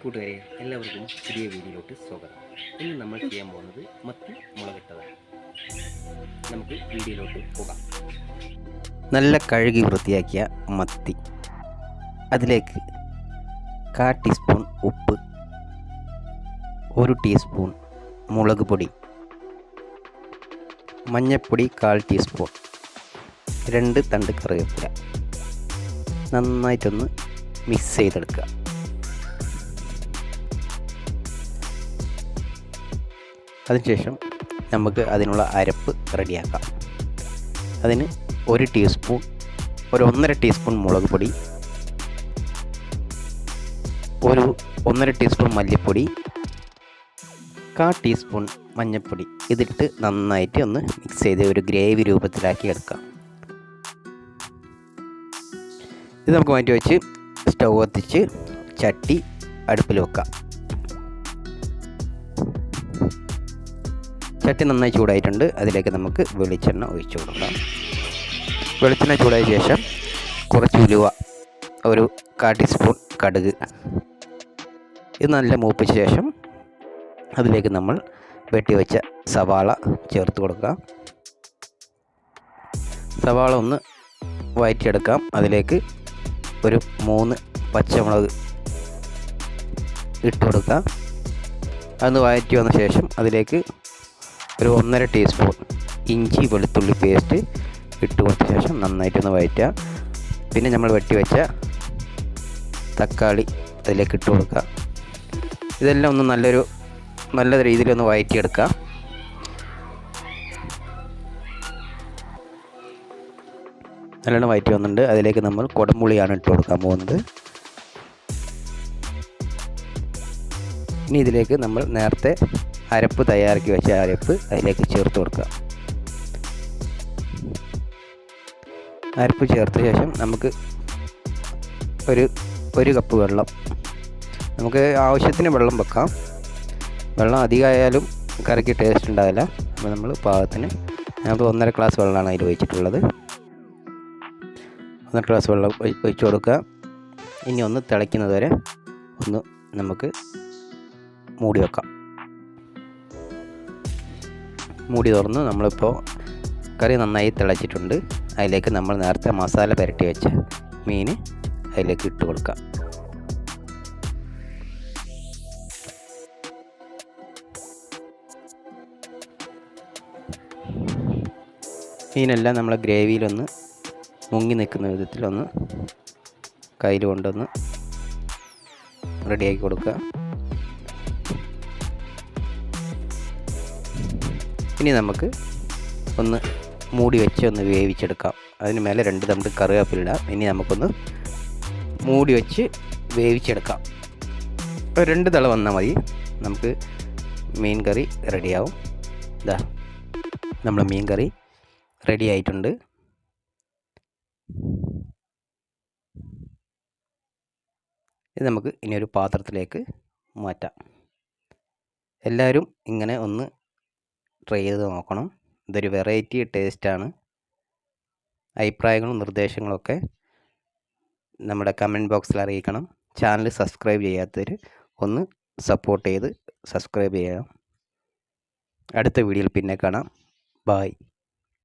കൂട്ടുകാരെ എല്ലാവർക്കും പുതിയ വീഡിയോയിലോട്ട് സ്വാഗതം. ഇന്ന് നമ്മൾ ചെയ്യാൻ പോകുന്നത് മത്തി മുളകിട്ടതാണ്. നമുക്ക് വീഡിയോയിലോട്ട് പോകാം. നല്ല കഴുകി വൃത്തിയാക്കിയ മത്തി. അതിലേക്ക് കാ ടീസ്പൂൺ ഉപ്പ് ഒരു ടീസ്പൂൺ മുളക് പൊടി മഞ്ഞൾപ്പൊടി കാൽ ടീസ്പൂൺ രണ്ട് തണ്ട് കറിവേപ്പില. നന്നായിട്ടൊന്ന് മിക്സ് ചെയ്തെടുക്കുക. അതിനുശേഷം നമുക്ക് അതിനുള്ള അരപ്പ് റെഡിയാക്കാം. അതിന് ഒരു ടീസ്പൂൺ ഒരു ഒന്നര ടീസ്പൂൺ മുളക് പൊടി ഒരു ഒന്നര ടീസ്പൂൺ മല്ലിപ്പൊടി കാ ടീസ്പൂൺ മഞ്ഞൾപ്പൊടി ഇതിട്ട് നന്നായിട്ട് ഒന്ന് മിക്സ് ചെയ്ത് ഒരു ഗ്രേവി രൂപത്തിലാക്കി എടുക്കാം. ഇത് നമുക്ക് മാറ്റി വെച്ച് സ്റ്റൗ കത്തിച്ച് ചട്ടി അടുപ്പിൽ വെക്കാം. ചട്ടി നന്നായി ചൂടായിട്ടുണ്ട്. അതിലേക്ക് നമുക്ക് വെളിച്ചെണ്ണ ഒഴിച്ചു കൊടുക്കാം. വെളിച്ചെണ്ണ ചൂടായ ശേഷം കുറച്ച് ഉലുവ ഒരു കാ ടീസ്പൂൺ കടുക്. ഇത് നല്ല മൂപ്പിച്ച ശേഷം അതിലേക്ക് നമ്മൾ വെട്ടിവെച്ച സവാള ചേർത്ത് കൊടുക്കാം. സവാള ഒന്ന് വയറ്റിയെടുക്കാം. അതിലേക്ക് ഒരു മൂന്ന് പച്ചമുളക് ഇട്ട് കൊടുക്കാം. അതൊന്ന് വഴറ്റി വന്ന ശേഷം അതിലേക്ക് ഒരു ഒന്നര ടീസ്പൂൺ ഇഞ്ചി വെളുത്തുള്ളി പേസ്റ്റ് ഇട്ട് കൊടുത്ത ശേഷം നന്നായിട്ടൊന്ന് വഴറ്റുക. പിന്നെ നമ്മൾ വെട്ടി വെച്ച തക്കാളി അതിലേക്ക് ഇട്ട് കൊടുക്കുക. ഇതെല്ലാം ഒന്ന് നല്ലൊരു നല്ല രീതിയിലൊന്ന് വഴറ്റിയെടുക്കുക. നല്ലോണം വയറ്റി വന്നിട്ടുണ്ട്. അതിലേക്ക് നമ്മൾ കുടംപുളിയാണ് ഇട്ട് കൊടുക്കാൻ പോകുന്നത്. ഇനി ഇതിലേക്ക് നമ്മൾ നേരത്തെ അരപ്പ് തയ്യാറാക്കി വെച്ച അരപ്പ് അതിലേക്ക് ചേർത്ത് കൊടുക്കുക. അരപ്പ് ചേർത്ത ശേഷം നമുക്ക് ഒരു ഒരു കപ്പ് വെള്ളം. നമുക്ക് ആവശ്യത്തിന് വെള്ളം വെക്കാം. വെള്ളം അധികമായാലും കറിക്ക് ടേസ്റ്റ് ഉണ്ടാവില്ല. അപ്പോൾ നമ്മൾ പാകത്തിന് ഞാനിപ്പോൾ ഒന്നര ഗ്ലാസ് വെള്ളമാണ് അതിൽ ഒഴിച്ചിട്ടുള്ളത്. ഒന്നര ഗ്ലാസ് വെള്ളം ഒഴിച്ചു കൊടുക്കുക. ഇനി ഒന്ന് തിളയ്ക്കുന്നത് വരെ ഒന്ന് നമുക്ക് മൂടി വെക്കാം. മൂടി തുറന്ന് നമ്മളിപ്പോൾ കറി നന്നായി തിളച്ചിട്ടുണ്ട്. അതിലേക്ക് നമ്മൾ നേരത്തെ മസാല പുരട്ടി വെച്ച മീൻ അതിലേക്ക് ഇട്ട് കൊടുക്കാം. മീനെല്ലാം നമ്മളെ ഗ്രേവിയിലൊന്ന് മുങ്ങി നിൽക്കുന്ന വിധത്തിലൊന്ന് കയ്യിൽ കൊണ്ടൊന്ന് റെഡിയാക്കി കൊടുക്കുക. ഇനി നമുക്ക് ഒന്ന് മൂടി വെച്ച് ഒന്ന് വേവിച്ചെടുക്കാം. അതിന് മേലെ രണ്ട് തണ്ട് കറിവേപ്പിലിടാം ഇനി നമുക്കൊന്ന് മൂടി വെച്ച് വേവിച്ചെടുക്കാം. രണ്ട് തള വന്നാൽ മതി. നമുക്ക് മീൻ കറി റെഡിയാവും. ഇതാ നമ്മൾ മീൻ കറി റെഡി ആയിട്ടുണ്ട്. ഇത് നമുക്ക് ഇനി ഒരു പാത്രത്തിലേക്ക് മാറ്റാം. എല്ലാവരും ഇങ്ങനെ ഒന്ന് ട്രൈ ചെയ്ത് നോക്കണം. ഇതൊരു വെറൈറ്റി ടേസ്റ്റാണ് അഭിപ്രായങ്ങളും നിർദ്ദേശങ്ങളൊക്കെ നമ്മുടെ കമന്റ് ബോക്സിൽ അറിയിക്കണം. ചാനൽ സബ്സ്ക്രൈബ് ചെയ്യാത്തവർ ഒന്ന് സപ്പോർട്ട് ചെയ്ത് സബ്സ്ക്രൈബ് ചെയ്യണം. അടുത്ത വീഡിയോയിൽ പിന്നെ കാണാം. ബായ്